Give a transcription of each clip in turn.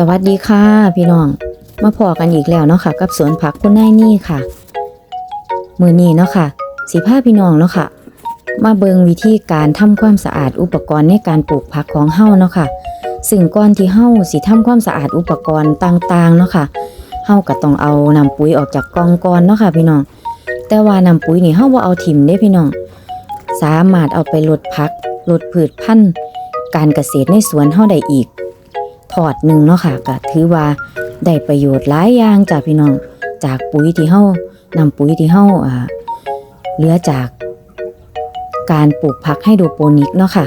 สวัสดีค่ะ พี่น้อง มาพอกันอีกแล้วเนาะค่ะ กับสวนผักคุณนายนี่ค่ะ มือนี้เนาะค่ะ สีผ้าพี่น้องเนาะค่ะ มาเบิงวิธีการทำความสะอาดอุปกรณ์ในการปลูกผักของเฮาเนาะค่ะ ซึ่งก่อนที่เฮาสิทำความสะอาดอุปกรณ์ต่างๆเนาะค่ะเฮาก็ต้องเอาน้ำปุ๋ยออกจากกองก่อนเนาะค่ะ พี่น้อง แต่ว่าน้ำปุ๋ยนี่เฮาบ่าเอาถิ่มเด้พี่น้อง สามารถเอาไปลดพักลดพืชพันธุ์การเกษตรในสวนเฮาได้อีก ถอดหนึ่งเนาะค่ะก็ถือว่าได้ประโยชน์หลายอย่างจากพี่น้องจากปุ๋ยที่เฮานำปุ๋ยที่เฮาอ่าเหลือจากการปลูกผักไฮโดรโปนิกเนาะค่ะ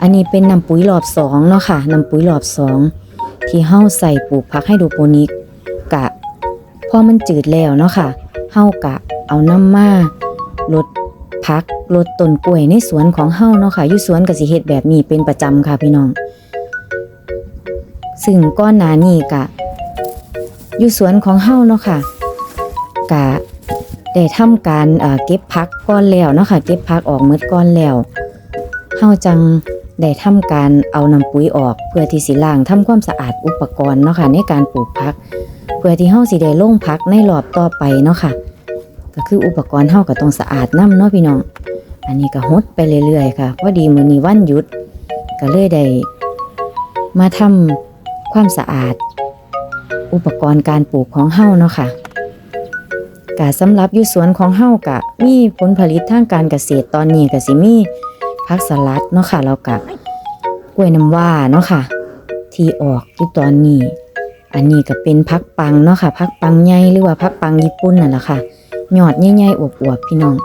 อันนี้เป็นนำปุ๋ยรอบสองเนาะค่ะนำปุ๋ยรอบสองที่เฮาใส่ปลูกผักไฮโดรโปนิกกะพอมันจืดแล้วเนาะค่ะเฮากะเอาน้ำมาลดพักลดต้นกล้วยในสวนของเฮาเนาะค่ะอยู่สวนกสิเฮ็ดแบบนี้เป็นประจำค่ะพี่น้อง ซึ่งก้อนหนานี่กะ อยู่สวนของเฮาเนาะค่ะ กะได้ทำการเก็บพักก้อนแล้วเนาะค่ะ เก็บพักออกเมดก้อนแล้วเฮาจังได้ทำการเอาน้ำปุ๋ยออกเพื่อที่สิล้างทำความสะอาดอุปกรณ์เนาะค่ะในการปลูกพัก เพื่อที่เฮาสิได้ลงพักในรอบต่อไปเนาะค่ะ ก็คืออุปกรณ์เฮาก็ต้องสะอาดนํเนาะพี่น้อง อันนี้ก็ฮดไปเรื่อยๆค่ะพอดีมื้อนี้วันหยุด ก็เลยได้มาทำ ความสะอาด อุปกรณ์การปลูกของเฮาเนาะค่ะกะสำหรับอยู่สวนของเฮากะมีผลผลิตทางการเกษตรตอนนี้ก็สิมีผักสลัดเนาะค่ะแล้วกะกล้วยน้ำว้าเนาะค่ะ ที่ออกอยู่ตอนนี้ อันนี้ก็เป็นพักปังเนาะค่ะพักปังใหญ่หรือว่าพักปังญี่ปุ่นนั่นแหละค่ะหยอดใหญ่ๆอวบๆพี่น้อง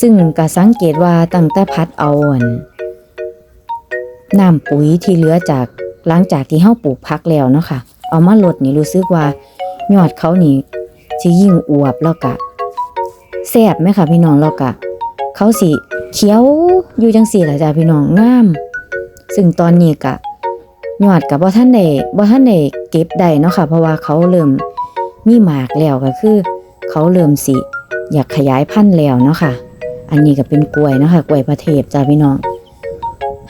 ซึ่งก็สังเกตว่าตั้งแต่พัดเอาอันน้ำปุ๋ยที่เหลือจาก หลังจากที่เฮาปลูกพักแล้วเนาะค่ะ เอามาลดนี่รู้สึกว่ายอดเขานี่สิยิ่งอวบแล้วก็แซ่บไหมค่ะพี่น้องแล้วก็เขาสิเขียวอยู่จังสี่ล่ะจ้ะพี่น้องงาม ซึ่งตอนนี้ก็ยอดก็บ่ทันได้บ่ทันได้เก็บได้เนาะค่ะ เพราะว่าเขาเริ่มมีหมากแล้วก็คือ เขาเริ่มสิอยากขยายพันธุ์แล้วเนาะค่ะ อันนี้ก็เป็นกล้วยเนาะค่ะกล้วยพระเทพจ้ะพี่น้อง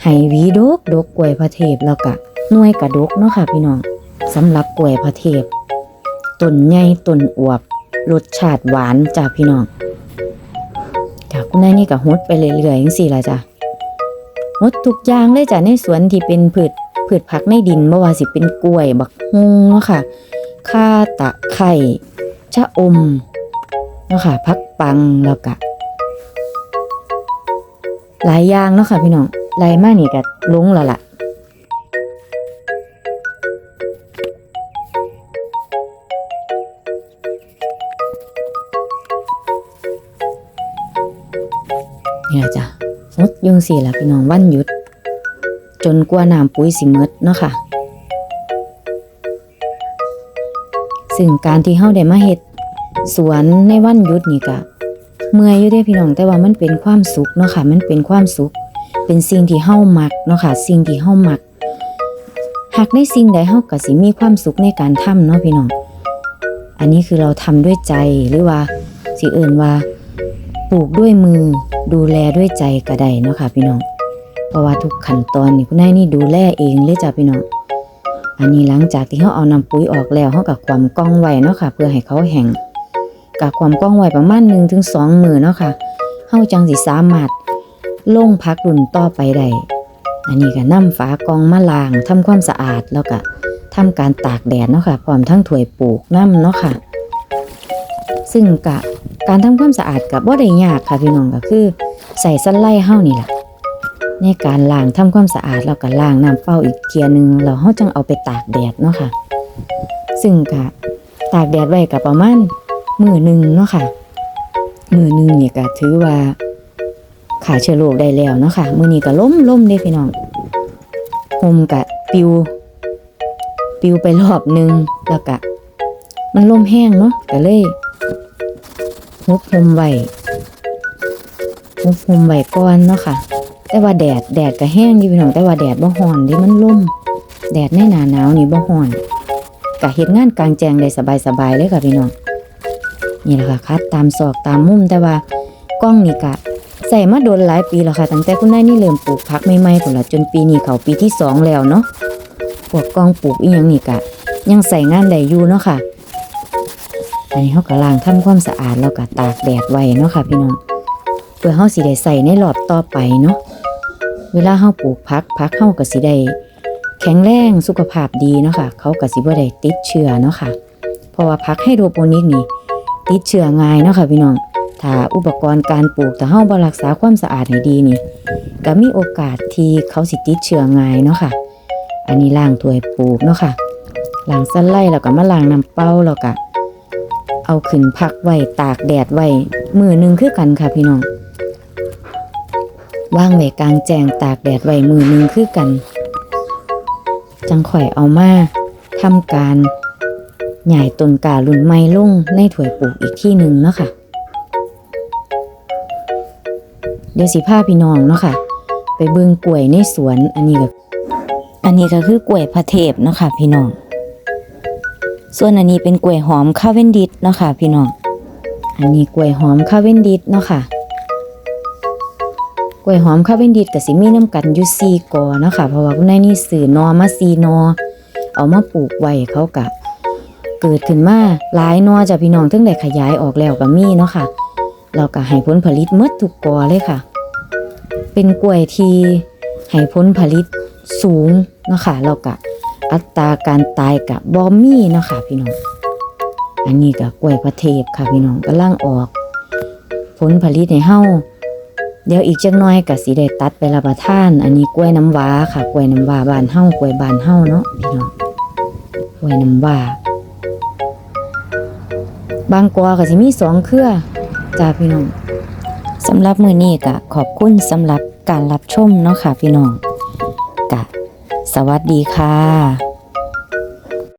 ให้วีดกดกกล้วยพระเทพแล้วก็ หน่วยกระดกเนาะค่ะพี่น้องสำหรับกล้วยพระเทพต้นใหญ่ต้นอวบรสชาติหวานจ้าพี่น้องจ้าคุณนายนี่ก็ฮดไปเรื่อยๆจังซี่ละจ้ะฮดทุกอย่างเลยจ้ะในสวนที่เป็นพืชพืชผักในดินบ่ว่าสิเป็นกล้วยบักฮงเนาะค่ะข่าตะไคร่ชะอมเนาะค่ะผักปังแล้วก็หลายอย่างเนาะค่ะพี่น้องหลายมากนี่ก็ลงแล้วล่ะ นี่ยจ้ะงดยุงสี่ละพี่น้องวันหยุด จนกว่าน้ำปุ๋ยสิหมดเนาะค่ะ ซึ่งการที่เฮาได้มาเฮ็ดสวนในวันหยุดนี่ก็เมื่อยอยู่เด้พี่น้องแต่ว่ามันเป็นความสุขเนาะค่ะ มันเป็นความสุข เป็นสิ่งที่เฮามักเนาะค่ะ สิ่งที่เฮามักหากในสิ่งใดเฮาก็สิมีความสุขในการทำเนาะพี่น้อง อันนี้คือเราทำด้วยใจหรือว่าสิเอื่นว่า ลูกด้วยมือดูแลด้วยใจก็ได้เนาะค่ะพี่น้อง เพราะว่าทุกขั้นตอนนี่คุณนายนี่ดูแลเองเลยจ้ะพี่น้อง อันนี้หลังจากที่เขาเอาน้ำปุ๋ยออกแล้วเขากับความก้องไว้เนาะค่ะ เพื่อให้เขาแห้งกับความก้องไว้ประมาณหนึ่งถึงสองมือเนาะค่ะเขาจังสิสามารถลงพักรุ่นต่อไปได้อันนี้ก็นำฝากองมาล้างทำความสะอาดแล้วก็ทำการตากแดดเนาะค่ะพร้อมทั้งถวยปลูกน้ำเนาะค่ะ ซึ่งกะการทำความสะอาดกับบ่ได้ยากค่ะพี่น้องก็คือ ใส่สไลด์เฮานี่แหละในการล้างทำความสะอาดแล้วก็ล้างน้ำเปล่าอีกเทียนึงแล้วเฮาจังเอาไปตากแดดเนาะค่ะ ซึ่งก็ตากแดดไว้ก็ประมาณมื้อหนึงเนาะค่ะมื้อหนึงเนี่ยก็ถือว่าขาเชื้อโรคได้แล้วเนาะค่ะมื้อนี้ก็ล้มล้มเด้พี่น้องห่มก็ปิว ปิวไปรอบนึงแล้วก็มันลมแห้งเนาะก็เลย ฮุบหุมไว้ฮุบหุมไว้ก่อนเนาะค่ะ แต่ว่าแดดแดดก็แห้งอยู่พี่น้องแต่ว่าแดดบ่ฮ้อนดิมันล่มแดดในหนาหนาวนี่บ่ฮ้อนก็เฮ็ดงานกลางแจ้งได้สบายๆเลยค่ะพี่น้องนี่แหละค่ะคัดตามซอกตามมุมแต่ว่ากล้องนี่ก็ใส่มาโดนหลายปีแล้วค่ะตั้งแต่คุณนายนี่เริ่มปลูกผักใหม่ๆพุ่นละจนปีนี้เขาปีที่สองแล้วเนาะวกกองปลูกอีหยังนี่กะยังใส่งานได้อยู่เนาะค่ะ อันนี้เขาก็ล้างทำความสะอาดแล้วก็ตากแดดไว้เนาะค่ะ พี่น้องเพื่อเฮาสิได้ใส่ในรอบต่อไปเนาะเวลาเฮาปลูกผักผักเฮาก็สิได้แข็งแรงสุขภาพดีเนาะค่ะ เขาก็สิบ่ได้ติดเชื้อเนาะค่ะ เพราะว่าผักไฮโดรโปนิกนี่ติดเชื้อง่ายเนาะค่ะพี่น้องถ้าอุปกรณ์การปลูกถ้าเฮาบ่รักษาความสะอาดให้ดีนี่ก็มีโอกาสที่เขาสิติดเชื้อง่ายเนาะค่ะ อันนี้ล้างถ้วยปลูกเนาะค่ะล้างสไลด์แล้วก็มาล้างน้ำเปล่าแล้วก็ เอาขึ้นพักไว้ตากแดดไว้มือหนึ่งคือกันค่ะพี่น้องว่างไว้กลางแจ้งตากแดดไว้มือหนึ่งคือกัน จังข่อยเอามาทำการใหย่ต้นกาลุ่นไม้ลุ่งในถ้วยปลูกอีกที่หนึ่งเนาะค่ะ เดี๋ยวสิพาพี่น้องเนาะค่ะ ไปเบิ่งกล้วยในสวนอันนี้ก็อันนี้ก็คือกล้วยพระเทพเนาะค่ะพี่น้อง ส่วนอันนี้เป็นกล้วยหอมคาเวนดิสเนาะค่ะ พี่น้อง อันนี้กล้วยหอมคาเวนดิสเนาะค่ะ กล้วยหอมคาเวนดิสก็สิมีน้ำกันยู่สี่กอเนาะค่ะ เพราะว่าผู้ใดนี่สื่อนอมาสี่นอ เอามาปลูกไว้เขากะ เกิดขึ้นมาหลายนอจากพี่น้องถึงได้ขยายออกแล้วก็มีเนาะค่ะ เราก็ให้ผลผลิตหมดทุกกอเลยค่ะ เป็นกล้วยที่ให้ผลผลิตสูงเนาะค่ะแล้วก็ อัตราการตายกับบอมมี่เนาะค่ะพี่น้อง อันนี้ก็กล้วยพระเทพค่ะพี่น้องกำลังออก ผลผลิตให้เฮาเดี๋ยวอีกจักน่อยก็สิได้ตัดไปรับประทาน อันนี้กล้วยน้ำว้าค่ะ กล้วยน้ำว้าบานเฮากล้วยบานเฮาเนาะพี่น้องกล้วยน้ำว้าบางกอก็สิมีสองเครือจ้าพี่น้องสำหรับมือนี้ก็ขอบคุณสำหรับการรับชมเนาะค่ะพี่น้อง สวัสดีค่ะ